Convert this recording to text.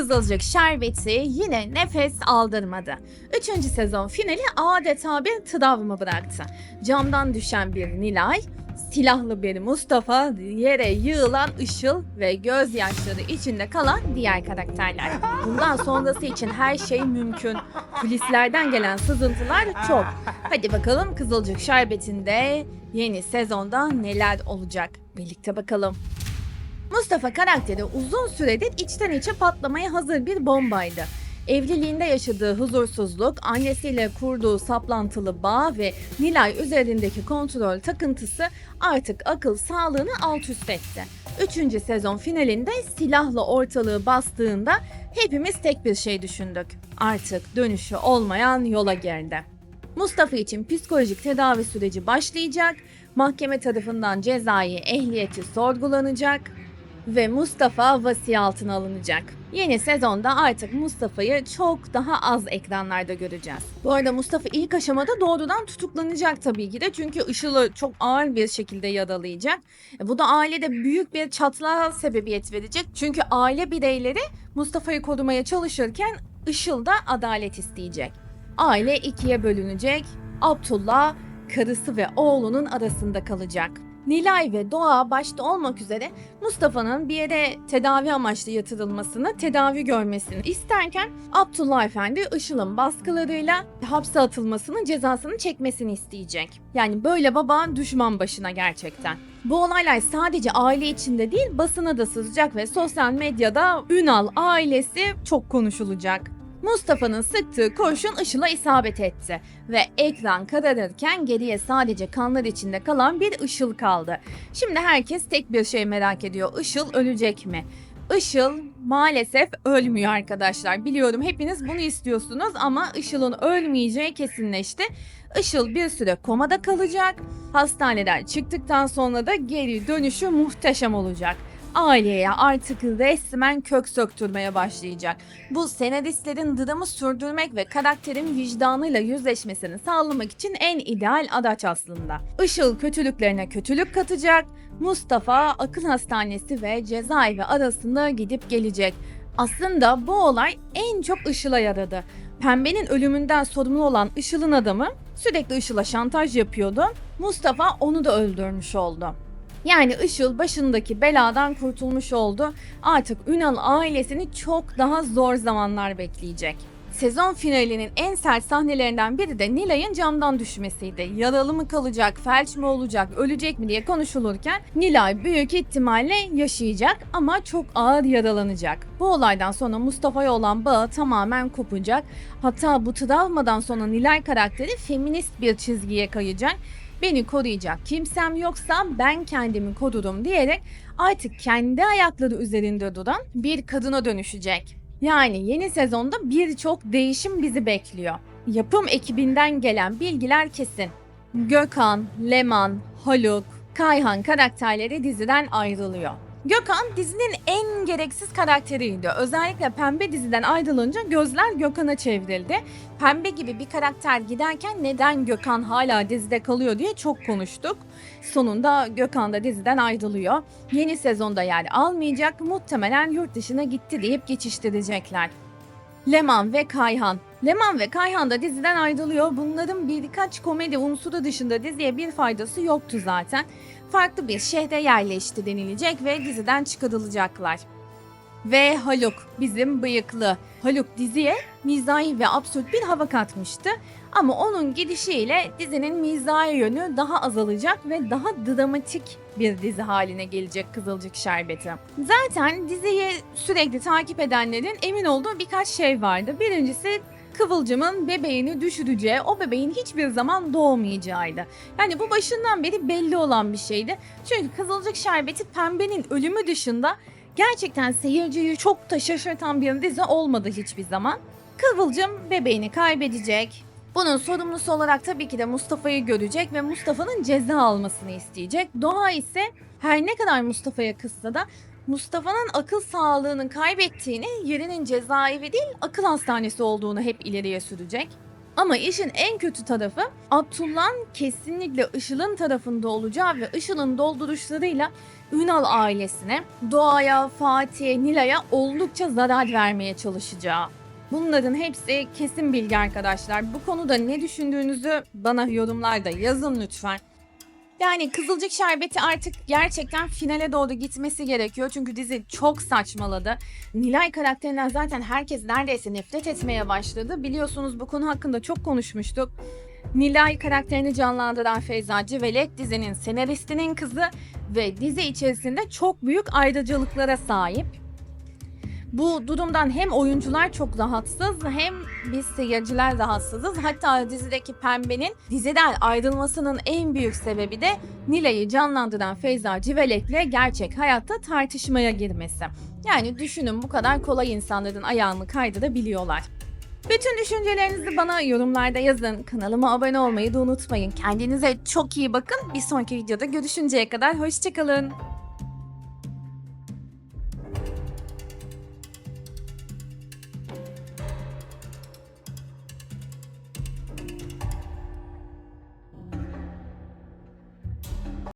Kızılcık Şerbeti yine nefes aldırmadı. Üçüncü sezon finali adeta bir travma bıraktı. Camdan düşen bir Nilay, silahlı bir Mustafa, yere yığılan Işıl ve gözyaşları içinde kalan diğer karakterler. Bundan sonrası için her şey mümkün. Kulislerden gelen sızıntılar çok. Hadi bakalım Kızılcık Şerbeti'nde yeni sezonda neler olacak? Birlikte bakalım. Mustafa karakteri uzun süredir içten içe patlamaya hazır bir bombaydı. Evliliğinde yaşadığı huzursuzluk, annesiyle kurduğu saplantılı bağ ve Nilay üzerindeki kontrol takıntısı artık akıl sağlığını alt üst etti. Üçüncü sezon finalinde silahla ortalığı bastığında hepimiz tek bir şey düşündük. Artık dönüşü olmayan yola girdi. Mustafa için psikolojik tedavi süreci başlayacak, mahkeme tarafından cezai ehliyeti sorgulanacak ve Mustafa vasi altına alınacak. Yeni sezonda artık Mustafa'yı çok daha az ekranlarda göreceğiz. Bu arada Mustafa ilk aşamada doğrudan tutuklanacak tabii ki de çünkü Işıl'ı çok ağır bir şekilde yaralayacak. E, Bu da ailede büyük bir çatlağa sebebiyet verecek. Çünkü aile bireyleri Mustafa'yı korumaya çalışırken Işıl da adalet isteyecek. Aile ikiye bölünecek. Abdullah karısı ve oğlunun arasında kalacak. Nilay ve Doğa başta olmak üzere Mustafa'nın bir yere tedavi amaçlı yatırılmasını, tedavi görmesini isterken Abdullah Efendi Işıl'ın baskılarıyla hapse atılmasının cezasını çekmesini isteyecek. Yani böyle baba düşman başına gerçekten. Bu olaylar sadece aile içinde değil basına da sızacak ve sosyal medyada Ünal ailesi çok konuşulacak. Mustafa'nın sıktığı kurşun Işıl'a isabet etti ve ekran kararırken geriye sadece kanlar içinde kalan bir Işıl kaldı. Şimdi herkes tek bir şey merak ediyor. Işıl ölecek mi? Işıl maalesef ölmüyor arkadaşlar. Biliyorum hepiniz bunu istiyorsunuz ama Işıl'ın ölmeyeceği kesinleşti. Işıl bir süre komada kalacak. Hastaneden çıktıktan sonra da geri dönüşü muhteşem olacak. Aileye artık resmen kök söktürmeye başlayacak. Bu senaristlerin dramı sürdürmek ve karakterin vicdanıyla yüzleşmesini sağlamak için en ideal adaç aslında. Işıl kötülüklerine kötülük katacak, Mustafa akıl hastanesi ve cezaevi arasında gidip gelecek. Aslında bu olay en çok Işıl'a yaradı. Pembe'nin ölümünden sorumlu olan Işıl'ın adamı sürekli Işıl'a şantaj yapıyordu. Mustafa onu da öldürmüş oldu. Yani Işıl başındaki beladan kurtulmuş oldu. Artık Ünal ailesini çok daha zor zamanlar bekleyecek. Sezon finalinin en sert sahnelerinden biri de Nilay'ın camdan düşmesiydi. Yaralı mı kalacak, felç mi olacak, ölecek mi diye konuşulurken Nilay büyük ihtimalle yaşayacak ama çok ağır yaralanacak. Bu olaydan sonra Mustafa'ya olan bağı tamamen kopacak. Hatta bu travmadan sonra Nilay karakteri feminist bir çizgiye kayacak beni koruyacak kimsem yoksa ben kendimi korurum diyerek artık kendi ayakları üzerinde duran bir kadına dönüşecek. Yani yeni sezonda birçok değişim bizi bekliyor. Yapım ekibinden gelen bilgiler kesin. Gökhan, Leman, Haluk, Kayhan karakterleri diziden ayrılıyor. Gökhan dizinin en gereksiz karakteriydi. Özellikle Pembe diziden ayrılınca gözler Gökhan'a çevrildi. Pembe gibi bir karakter giderken neden Gökhan hala dizide kalıyor diye çok konuştuk. Sonunda Gökhan da diziden ayrılıyor. Yeni sezonda yer almayacak, muhtemelen yurt dışına gitti deyip geçiştirecekler. Leman ve Kayhan. Leman ve Kayhan da diziden ayrılıyor. Bunların birkaç komedi unsuru dışında diziye bir faydası yoktu zaten. Farklı bir şehre yerleşti denilecek ve diziden çıkarılacaklar. Ve Haluk bizim bıyıklı. Haluk diziye mizahi ve absürt bir hava katmıştı. Ama onun gidişiyle dizinin mizahi yönü daha azalacak ve daha dramatik bir dizi haline gelecek Kızılcık Şerbeti. Zaten diziyi sürekli takip edenlerin emin olduğu birkaç şey vardı. Birincisi Kıvılcım'ın bebeğini düşüreceği, o bebeğin hiçbir zaman doğmayacağıydı. Yani bu başından beri belli olan bir şeydi. Çünkü Kızılcık Şerbeti Pembe'nin ölümü dışında gerçekten seyirciyi çok da şaşırtan bir dizi olmadı hiçbir zaman. Kıvılcım bebeğini kaybedecek. Bunun sorumlusu olarak tabii ki de Mustafa'yı görecek ve Mustafa'nın ceza almasını isteyecek. Doğa ise her ne kadar Mustafa'ya kızsa da Mustafa'nın akıl sağlığını kaybettiğini, yerinin cezaevi değil akıl hastanesi olduğunu hep ileriye sürecek. Ama işin en kötü tarafı Abdullah'ın kesinlikle Işıl'ın tarafında olacağı ve Işıl'ın dolduruşlarıyla Ünal ailesine, Doğa'ya, Fatih'e, Nilay'a oldukça zarar vermeye çalışacağı. Bunların hepsi kesin bilgi arkadaşlar. Bu konuda ne düşündüğünüzü bana yorumlarda yazın lütfen. Yani Kızılcık Şerbeti artık gerçekten finale doğru gitmesi gerekiyor. Çünkü dizi çok saçmaladı. Nilay karakterinden zaten herkes neredeyse nefret etmeye başladı. Biliyorsunuz bu konu hakkında çok konuşmuştuk. Nilay karakterini canlandıran Feyza Civelek dizinin senaristinin kızı ve dizi içerisinde çok büyük ayrıcalıklara sahip. Bu durumdan hem oyuncular çok rahatsız hem biz seyirciler rahatsızız. Hatta dizideki Pembe'nin diziden ayrılmasının en büyük sebebi de Nilay'ı canlandıran Feyza Civelek'le gerçek hayatta tartışmaya girmesi. Yani düşünün bu kadar kolay insanların ayağını kaydırabiliyorlar. Bütün düşüncelerinizi bana yorumlarda yazın. Kanalıma abone olmayı da unutmayın. Kendinize çok iyi bakın. Bir sonraki videoda görüşünceye kadar hoşçakalın.